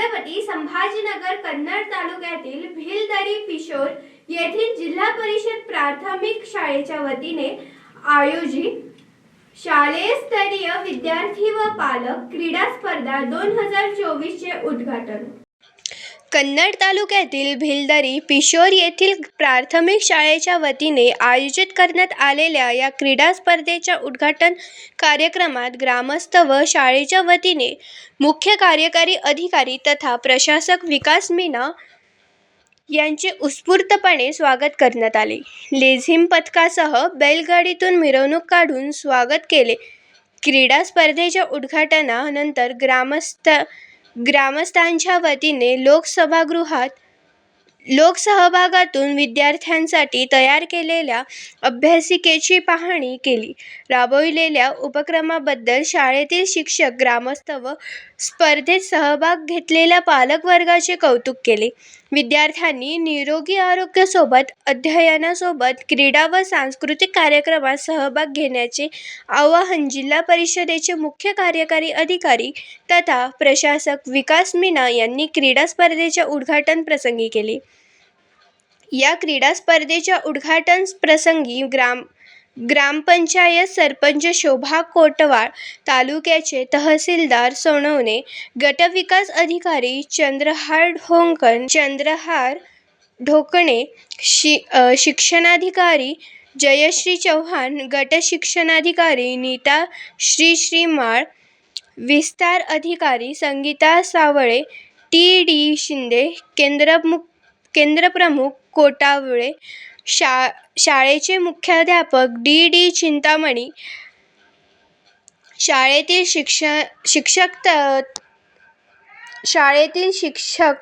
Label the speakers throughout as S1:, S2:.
S1: छत्रपती संभाजीनगर कन्नड तालुक्यातील भिलदरी पिशोर येथील जिल्हा परिषद प्राथमिक शाळेच्या वतीने आयोजित शालेय स्तरीय विद्यार्थी व पालक क्रीडा स्पर्धा दोन हजार चोवीसचे उद्घाटन. कन्नड तालुक्यातील भिलदरी पिशोर येथील प्राथमिक शाळेच्या वतीने आयोजित करण्यात आलेल्या या क्रीडा स्पर्धेच्या उद्घाटन कार्यक्रमात ग्रामस्थ व शाळेच्या वतीने मुख्य कार्यकारी अधिकारी तथा प्रशासक विकास मीना यांचे उत्स्फूर्तपणे स्वागत करण्यात आले. लेझिम पथकासह बैलगाडीतून मिरवणूक काढून स्वागत केले. क्रीडा स्पर्धेच्या उद्घाटनानंतर ग्रामस्थ ग्रामस्थांच्या वतीने लोकसभागृहात लोकसहभागातून विद्यार्थ्यांसाठी तयार केलेल्या अभ्यासिकेची पाहणी केली. राबविलेल्या उपक्रमाबद्दल शाळेतील शिक्षक ग्रामस्थ व स्पर्धेत सहभाग घेतलेल्या पालकवर्गाचे कौतुक केले. विद्यार्थ्यांनी निरोगी आरोग्यासोबत अध्ययनासोबत क्रीडा व सांस्कृतिक कार्यक्रमात सहभाग घेण्याचे आवाहन जिल्हा परिषदेचे मुख्य कार्यकारी अधिकारी तथा प्रशासक विकास मीना यांनी क्रीडा स्पर्धेच्या उद्घाटन प्रसंगी केले. या क्रीडा स्पर्धेच्या उद्घाटन प्रसंगी ग्राम ग्रामपंचायत सरपंच शोभा कोटवाळ तालुक्याचे तहसीलदार सोनवणे गटविकास अधिकारी चंद्रहार ढोंकण चंद्रहार ढोकणे शि शिक्षणाधिकारी जयश्री चव्हाण गट शिक्षणाधिकारी नीता श्री श्रीमाळ विस्तार अधिकारी संगीता सावळे टी डी शिंदे केंद्रमुख केंद्रप्रमुख कोटावळे शा शाळेचे मुख्याध्यापक डी डी चिंतामणी शाळेतील शिक्ष शिक्षक त शाळेतील शिक्षक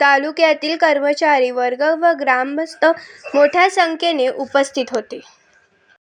S1: तालुक्यातील कर्मचारी वर्ग व ग्रामस्थ मोठ्या संख्येने उपस्थित होते.